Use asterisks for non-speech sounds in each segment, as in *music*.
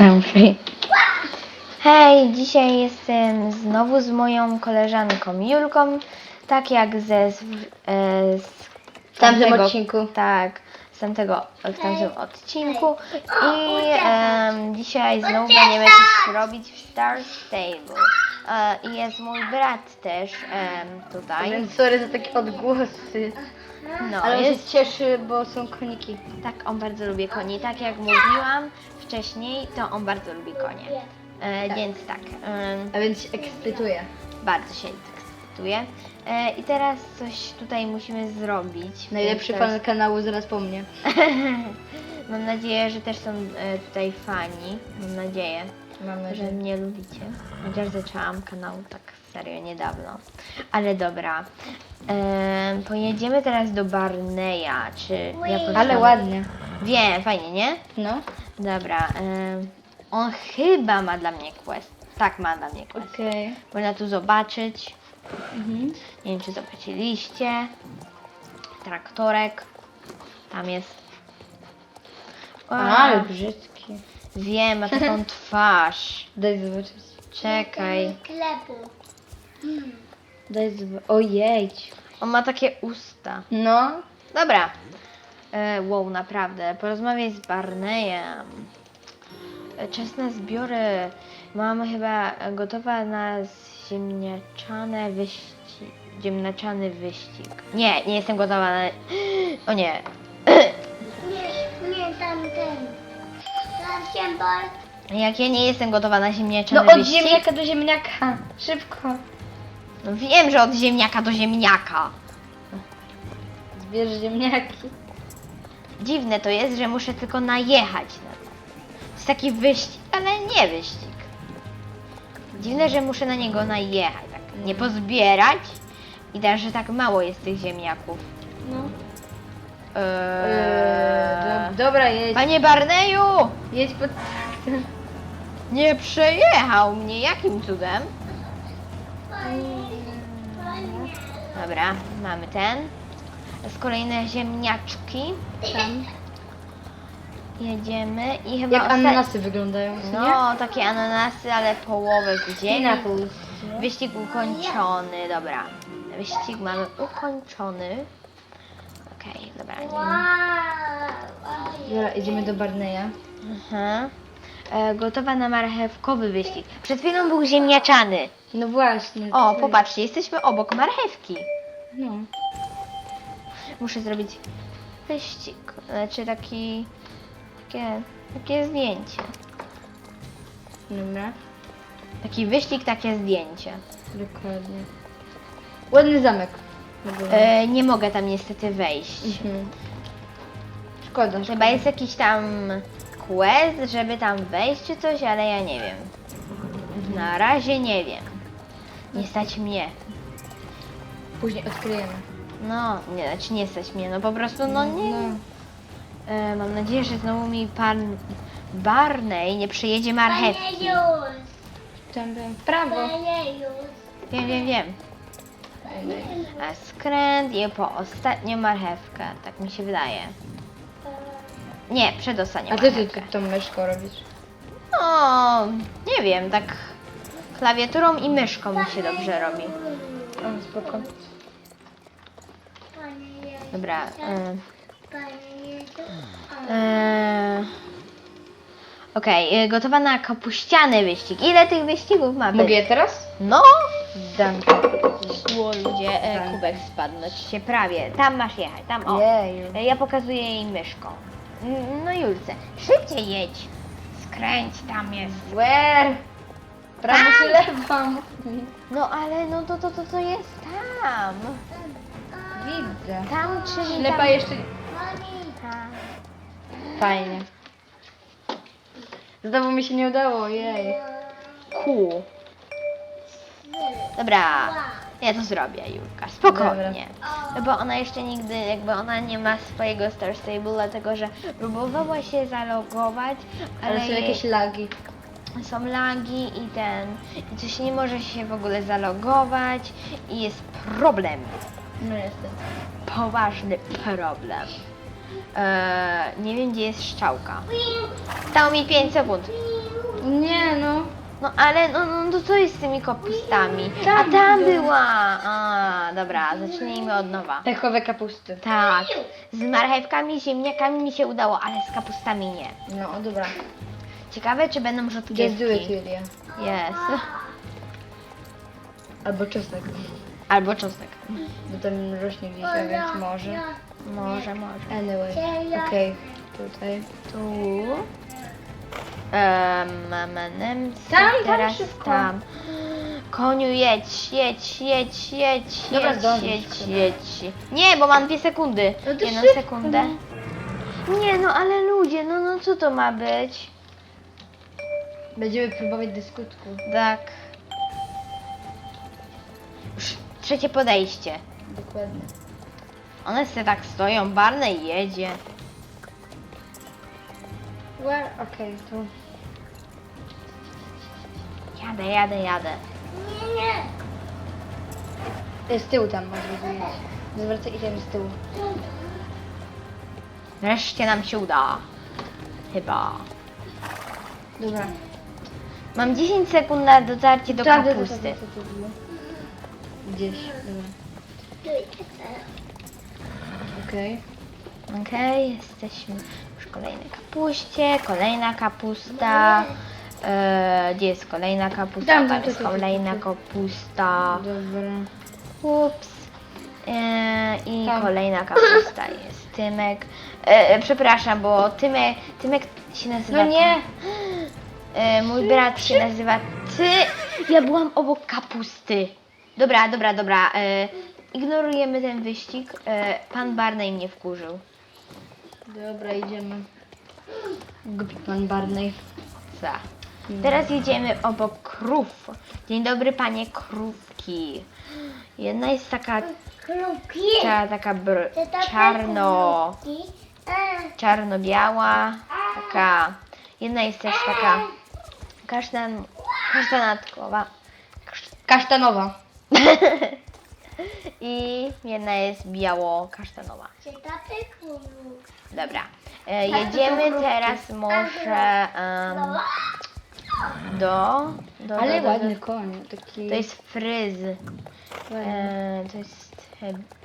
Okej. Hej, dzisiaj jestem znowu z moją koleżanką Julką, tak jak ze z, e, z tamtym tamtego- odcinku. Tak, z tamtego, w tamtym odcinku i em, dzisiaj znowu będziemy coś robić w Star Stable. E, I jest mój brat też em, tutaj. Więc sorry za takie odgłosy. No, Ale on się jest, cieszy, bo są koniki. tak, on bardzo lubi koni. Tak jak mówiłam wcześniej, to on bardzo lubi konie. E, Tak. Więc tak. em, A więc się ekscytuje. Bardzo się ekscytuję. E, I teraz coś tutaj musimy zrobić. Najlepszy Więc fan kanału zaraz po mnie. *laughs* Mam nadzieję, że też są e, tutaj fani. Mam nadzieję, Mamy, że mnie lubicie. Chociaż zaczęłam kanał tak serio niedawno. Ale dobra. Pojedziemy teraz do Barneya, czy ja Ale ładnie. Wiem, fajnie, nie? No. Dobra. On chyba ma dla mnie quest. Tak, ma dla mnie quest. Okej. Można tu zobaczyć. Mhm. Nie wiem, czy zobaczyliście. Traktorek. Tam jest. O, Ale brzydki. Wiem, ma taką *laughs* twarz. Daj zobaczyć. Czekaj. Klepu. Daj zobaczyć. Ojej. On ma takie usta. No. Dobra. E, wow, naprawdę. Porozmawiaj z Barneyem. E, Czas na zbiory. Mamy chyba gotowa na ziemniaczane wyścig. Ziemniaczany wyścig. Nie, nie jestem gotowa na... *gasps* O. Nie, Jak ja nie jestem gotowa na No ziemniaczany od wyścig. ziemniaka do ziemniaka. Szybko. No wiem, że od ziemniaka do ziemniaka. Zbierz ziemniaki. Dziwne to jest, że muszę tylko najechać na to. To jest taki wyścig, ale nie wyścig. Dziwne, że muszę na niego najechać, tak nie pozbierać i też, że tak mało jest tych ziemniaków. No. Eee... Eee, do, dobra, jedź. Panie Barneju! Jedź pod... Nie przejechał mnie, jakim cudem? Dobra, mamy ten. Z kolejne ziemniaczki. Tam. Jedziemy i chyba Jak osta- ananasy wyglądają, co nie? No, takie ananasy, ale połowę z ziemi. Pineapples. Wyścig ukończony, dobra. Wyścig mamy ukończony. Okej, dobra. Dobra, idziemy do Barneya. Aha. E, gotowa na marchewkowy wyścig. Przed chwilą był ziemniaczany. No właśnie. O, popatrzcie, jesteśmy obok marchewki. No. Muszę zrobić wyścig, znaczy taki, takie, takie zdjęcie. Dobra. Taki wyścig, takie zdjęcie. Dokładnie. Ładny zamek. E, nie mogę tam niestety wejść. Mhm. Szkoda, szkoda. Chyba jest jakiś tam quest, żeby tam wejść czy coś, ale ja nie wiem. Na razie nie wiem. Nie stać mnie. Później odkryjemy. No, nie, znaczy nie stać mnie, no po prostu no nie. No. E, mam nadzieję, że znowu mi pan Barney nie przyjedzie marchewki. Panie już. Tam byłem w prawo. Panie już. Wiem, wiem, wiem. A skręt i po ostatnią marchewkę, tak mi się wydaje. Nie, przedostatnią A ty, ty, marchewkę. ty tą myszką robisz? No, nie wiem, tak klawiaturą i myszką mi się dobrze robi. O, spoko. Dobra. E, Okej, e, gotowa na kapuściany wyścig. Ile tych wyścigów ma być? Mogę je teraz? No! Dankę. Szło ludzie, e, kubek spadł, no ci się prawie. Tam masz jechać, tam o. Jeju. E, Ja pokazuję jej myszką. N- No Julce, szybciej jedź. Skręć, tam jest. Where? Prawo czy lewo? No ale no to to to, to jest tam. Widzę. Tam, czyli Ślepa tam. jeszcze... Tam. Fajnie. Znowu mi się nie udało, jej. Cool. Dobra, ja to zrobię, Julka, spokojnie. No bo ona jeszcze nigdy, jakby ona nie ma swojego Star Stable, dlatego że próbowała się zalogować, ale, Ale są jej- jakieś lagi. są lagi i ten, i coś nie może się w ogóle zalogować i jest problem, No jestem. poważny problem. Eee, nie wiem gdzie jest szczałka. Stało mi 5 sekund. Nie no. No ale no, no to co jest z tymi kapustami? A Tam tam była. była! A, dobra, zacznijmy od nowa. Pechowe kapusty. Tak, z marchewkami, ziemniakami mi się udało, ale z kapustami nie. No dobra. Ciekawe, czy będą Just do it, rzodkiewki. Julia. Jest. Albo czosnek. Albo czosnek. Bo tam rośnie wisia, więc może. Może, może. Anyway. Okej. Tutaj. Tu. Um, Nemcy, Tam, teraz szybko. tam. Koniu, jedź, jedź, jedź, jedź, Dobra, jedź, zdążysz jedź, chyba. jedź. Nie, bo mam dwie sekundy. No to Jedną szybko, sekundę. Nie, no ale ludzie, no, no co to ma być? Będziemy próbować dyskutku. Tak. Już trzecie podejście. Dokładnie. One se tak stoją, Barney jedzie. Where? Okej, tu. Jadę, jadę, jadę. Nie, nie. Z tyłu tam masz rozwijać. Zwracaj item z tyłu. Wreszcie nam się uda. Chyba. Dobra. Mam 10 sekund na dotarcie do tak, kapusty. Gdzieś. Dobra. Tu jest. Okej. Okej, jesteśmy kolejnej kapuście, kolejna kapusta. E, gdzie jest kolejna kapusta? Tam, Tam, jest kolejna kapusta. Dobra. Ups. E, I kolejna kapusta *laughs* jest Tymek. E, e, przepraszam, bo Tymek, Tymek się nazywa. No nie! E, mój brat się nazywa Ty. Ja byłam obok kapusty. Dobra, dobra, dobra. E, ignorujemy ten wyścig. E, pan Barney mnie wkurzył. Dobra, idziemy. Głupi pan Barney. Za. Teraz jedziemy obok krów. Dzień dobry, panie krówki. Jedna jest taka, Kruki. ta, taka br- takie czarno, kruki. E, czarno-biała, taka, jedna jest też taka kasztan, kasztanatkowa. Kasztanowa. *laughs* I jedna jest biało-kasztanowa. Dobra. E, jedziemy teraz może em, do, do, Ale do, do, ładny do, koń. Taki... To jest fryz. ładny. E, to jest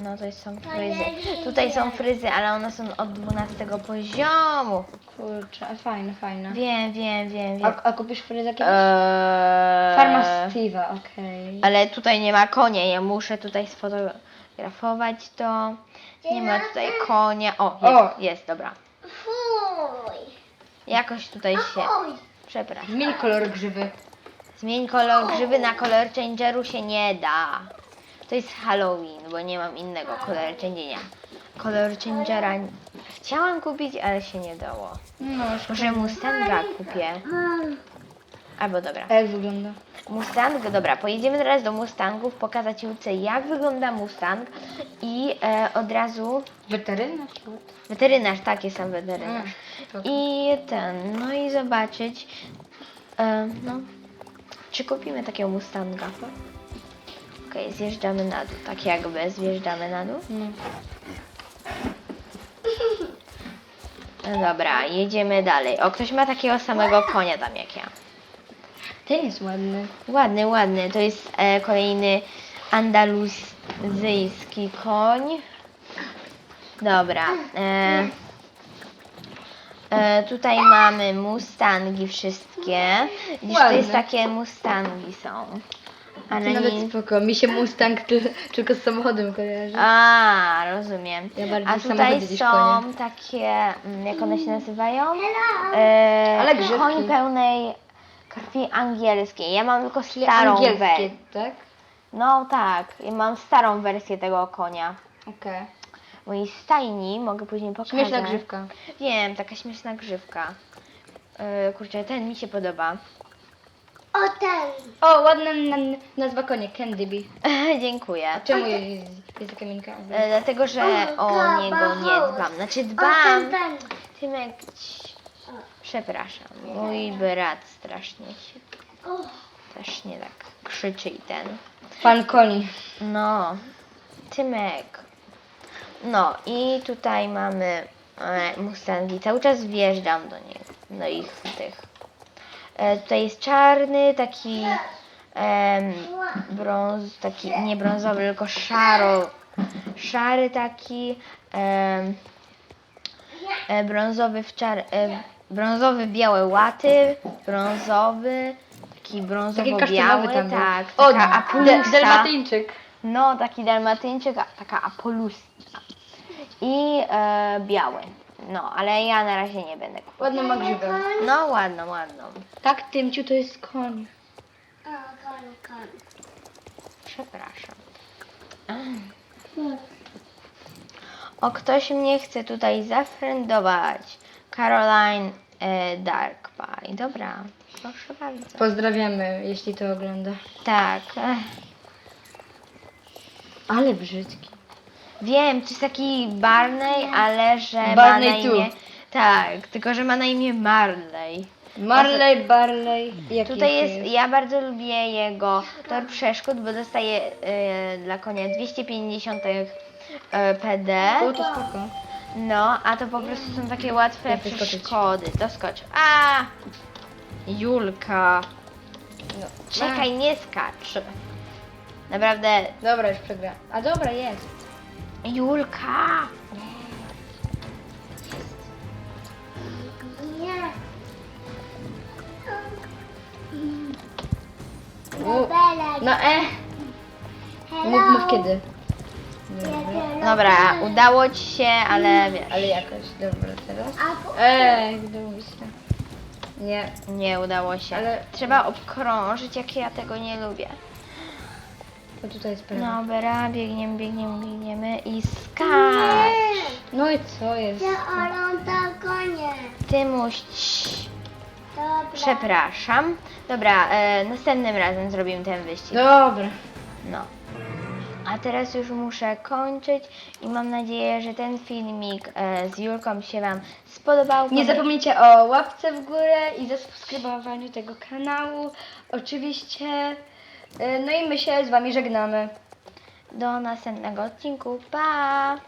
no to są fryzy. Tutaj są fryzy, ale one są od 12 poziomu. Kurczę, fajne, fajne. Wiem, wiem, wiem, wiem. A, a kupisz fryzę kiedyś? Eee, Farma Steve'a, okej. Ale tutaj nie ma konia, ja muszę tutaj sfotografować to. Nie ma tutaj konia. O, jest, O! jest, dobra. Fuj. Jakoś tutaj się. Przepraszam. Zmień kolor grzywy. Zmień kolor grzyby na kolor changeru się nie da. To jest Halloween, bo nie mam innego kolor changera. Kolor changera chciałam kupić, ale się nie dało. No, Może Mustanga kupię. Albo dobra. A jak wygląda? Mustang, dobra, pojedziemy teraz do Mustangów, pokazać Julce jak wygląda Mustang i e, od razu Weterynarz? weterynarz, tak jest sam weterynarz. tak. I ten, no i zobaczyć, e, no, czy kupimy takiego Mustanga. Okej, zjeżdżamy na dół, tak jakby zjeżdżamy na dół. No. No dobra, jedziemy dalej. O, ktoś ma takiego samego konia tam jak ja. Ten jest ładny. Ładny, ładny. To jest e, kolejny andaluzyjski koń. Dobra. E, e, tutaj mamy mustangi wszystkie. Widzisz, to jest takie mustangi są. Ale nawet nie... spoko. Mi się Mustang ty, tylko z samochodem kojarzy. A, rozumiem. Ja bardziej A samochody tutaj niż są konie. takie, mm, jak one się nazywają? Hello. E, Ale grzybki. koń pełnej krwi angielskiej. Ja mam tylko starą angielskie, wersję. tak? No tak, ja mam starą wersję tego konia. Okej. Mojej stajni mogę później pokazać. Śmieszna grzywka. Wiem, taka śmieszna grzywka. Yy, kurczę, ten mi się podoba. O ten. O, ładna na, nazwa konia, Candy Bee. *laughs* Dziękuję. Czemu jest, jest taka minka? E, dlatego, że o niego nie dbam. Znaczy O ten, dbam. ten. Tymek, ci- przepraszam, mój brat strasznie się O, też nie tak krzyczy i ten. Pan koni. No, Tymek. No i tutaj mamy e, Mustangi. Cały czas wjeżdżam do nich, do ich tych. E, tutaj jest czarny, taki em, brąz, taki nie brązowy, tylko szaro, szary taki, em, e, brązowy w czar, e, brązowy białe łaty, brązowy, taki brązowo-biały, kasztanowy tam był. tak, O, taka. No, taki dalmatyńczyk, a- taka apolusa. I e, biały. No, ale ja na razie nie będę kupować. Ładną ma grzybę. No, ładną, ładną. Tak, Tymciu, to jest koń. O, kon, kon. Przepraszam. O, ktoś mnie chce tutaj zafrendować. Caroline e, Dark Pie. Dobra, proszę bardzo. Pozdrawiamy, jeśli to ogląda. Tak. Ech. Ale brzydki. Wiem, to jest taki Barney, ale że ma Barney na tu. imię... Tak, tylko że ma na imię Marley. Marley, Barley. Jaki Tutaj jest, ja bardzo lubię jego tor przeszkód, bo dostaje e, dla konia 250 e, PD. O, to spoko. No, a to po prostu są takie łatwe wyskoczyć? przeszkody. To skocz. A! Julka. No. Czekaj, nie skacz. Naprawdę, dobra, już przegrałem. A dobra, jest. Julka! Nie. U, Bela. No e, mów, mów kiedy. Dobra. Udało ci się, ale wiesz. Ale jakoś, dobra, teraz. A po- Eee, gdyby się. Nie. Nie udało się. Ale- Trzeba obkrążyć, jak ja tego nie lubię. To tutaj jest prawo. Dobra, biegniemy, biegniemy, biegniemy i skacz. No i co jest? Ja oglądam konie. Ty muś... Dobra. Przepraszam. Dobra, e, następnym razem zrobimy ten wyścig. Dobra. No. A teraz już muszę kończyć i mam nadzieję, że ten filmik e, z Julką się Wam spodobał. Nie zapomnijcie o łapce w górę i zasubskrybowaniu tego kanału. Oczywiście. E, No i my się z Wami żegnamy. Do następnego odcinku. Pa!